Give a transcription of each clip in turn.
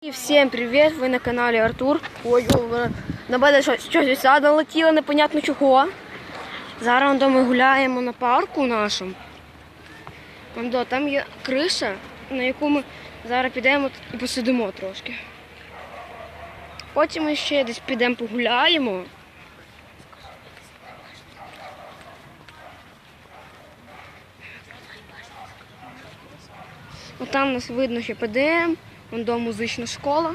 І всім привіт! Ви на каналі Артур. Ой, на мене щось, щось налетіло, непонятно чого. Зараз до, ми гуляємо на парку нашому. Там є криша, на яку ми зараз підемо і посидимо трошки. Потім ми ще десь підемо погуляємо. От там нас видно, що ПДМ, вон до музична школа.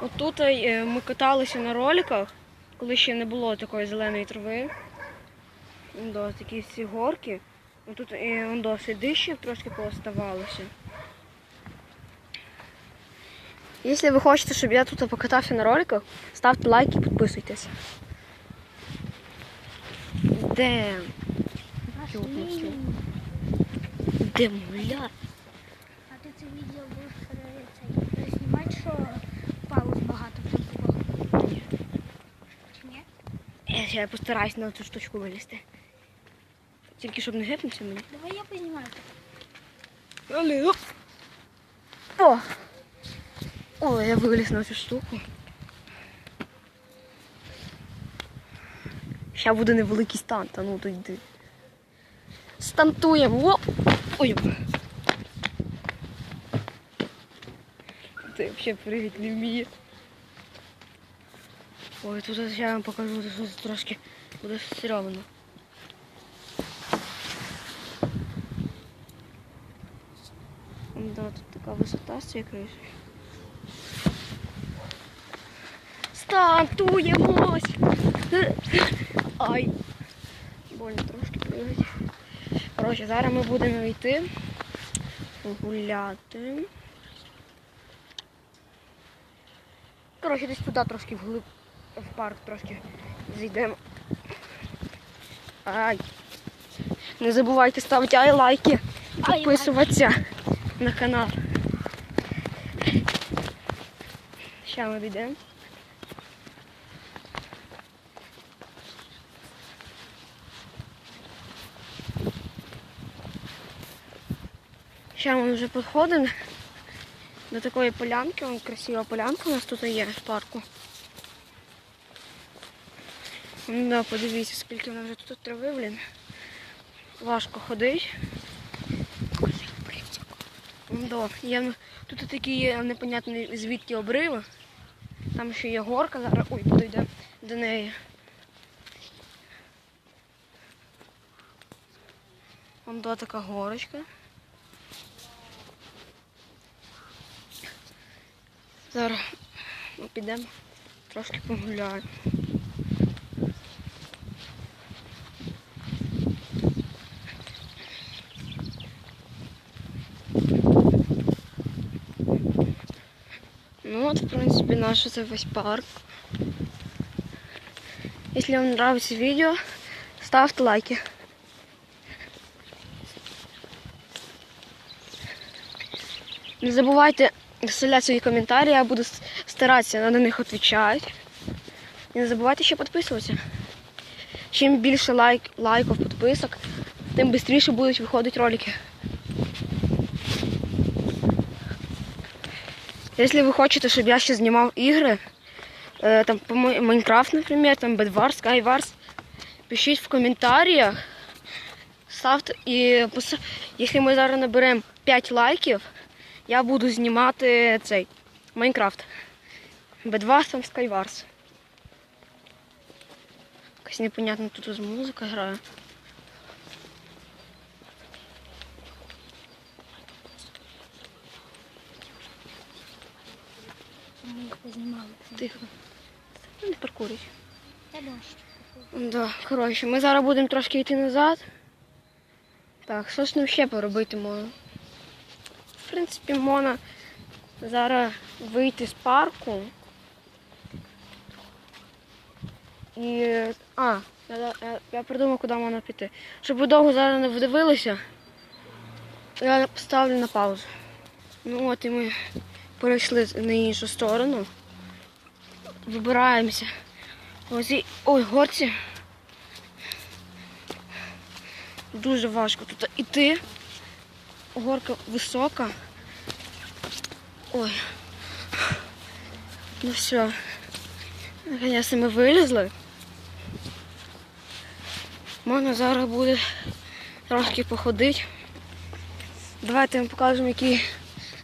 Отут е, ми каталися на роликах, коли ще не було такої зеленої трави. До такі всі горки. Тут і вон до сидищів трошки пооставалося. Якщо ви хочете, щоб я тут покатався на роликах, ставте лайк і підписуйтесь. Де? Ёбнуться. Де муля? А ти це відео будеш знімати, що пауз багато було? Чи ні? Я ще постараюсь на цю штучку вилізти. Тільки щоб не гепнувся мені. Давай я познімаю. Але, оп. О! О, я виліз на цю штуку. Ще буде невеликий стант, а ну то йди. Стантуємо. О! Ой. Ти взагалі пригати не вміє. Ой, тут я вам покажу, що це трошки буде стрьомно. Да, тут така висота з цієї криші. Стартуємось! Ай! Больно трошки пригати. Коротше, зараз ми будемо йти гуляти. Коротше, десь туди трошки вглиб в парк трошки зайдемо. Ай! Не забувайте ставити ай лайки, підписуватися на канал. Ще ми дійдемо. Ще ми вже підходимо до такої полянки. Вон красива полянка у нас тут є в парку. Ну, Да, подивіться, скільки вона вже тут трави, блін. Важко ходить. Да, є, тут такі непонятні звідки обриви. Там ще є горка, зараз ой, підійде до неї. Вон до така горочка. Зараз ми підемо трошки погуляємо. Ну вот, в принципе, наш это весь парк. Если вам нравится видео, ставьте лайки. Не забувайте оставлять свої коментарі, я буду старатися на них відповідати. І не забувайте ще підписуватися. Чим більше лайк, лайків, підписок, тим швидше будуть виходити ролики. Если вы хотите, чтобы я ще знімав ігри, е, там по Ма- Майнкрафт, например, там Bedwars, Skywars, пишіть в коментарях, ставте і якщо ми зараз наберемо 5 лайків, я буду знімати цей Майнкрафт. Bedwars, там Skywars. Якась непонятна тут з музика грає. Ми їх познімали. Тихо. Не паркурить. Дощ. Да, коротше, ми зараз будемо трошки йти назад. Так, що ж нам ще поробити можна? Принципі, можна зараз вийти з парку. І. А, я, я, придумав, куди можна піти. Щоб ви довго зараз не дивилися, я поставлю на паузу. Ну от і ми перейшли на іншу сторону. Вибираємося. Ось і... Ой, горці. Дуже важко тут іти. Горка висока. Ой. Ну все. Наконец ми вилізли. Можна зараз буде трошки походити. Давайте ми покажемо, який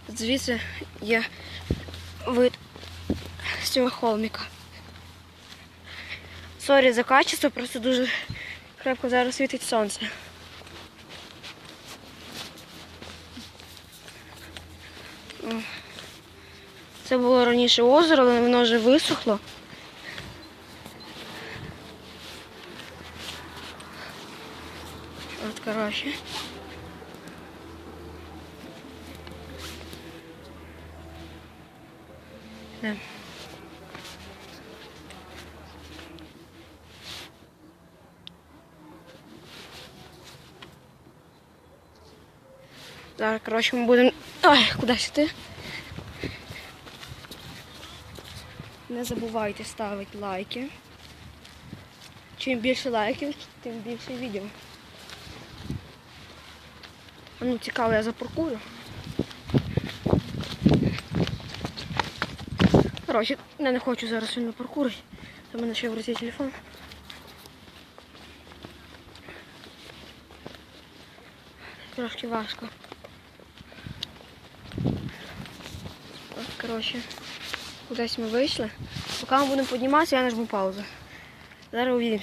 звідси є вид з цього холміка. Сорі за качество, просто дуже крепко зараз світить сонце. О. Це було раніше озеро, але воно вже висохло. От, коротше. Йдемо. Зараз, коротше, ми будемо. Ой, кудись йти. Не забувайте ставити лайки. Чим більше лайків, тим більше відео. Ну, цікаво, я запаркую. Коротше, я не хочу зараз сильно паркурити. У мене ще в руці телефон. Трошки важко. От, коротше, кудись ми вийшли. Поки ми будемо підніматися, я нажму паузу. Зараз увидимся.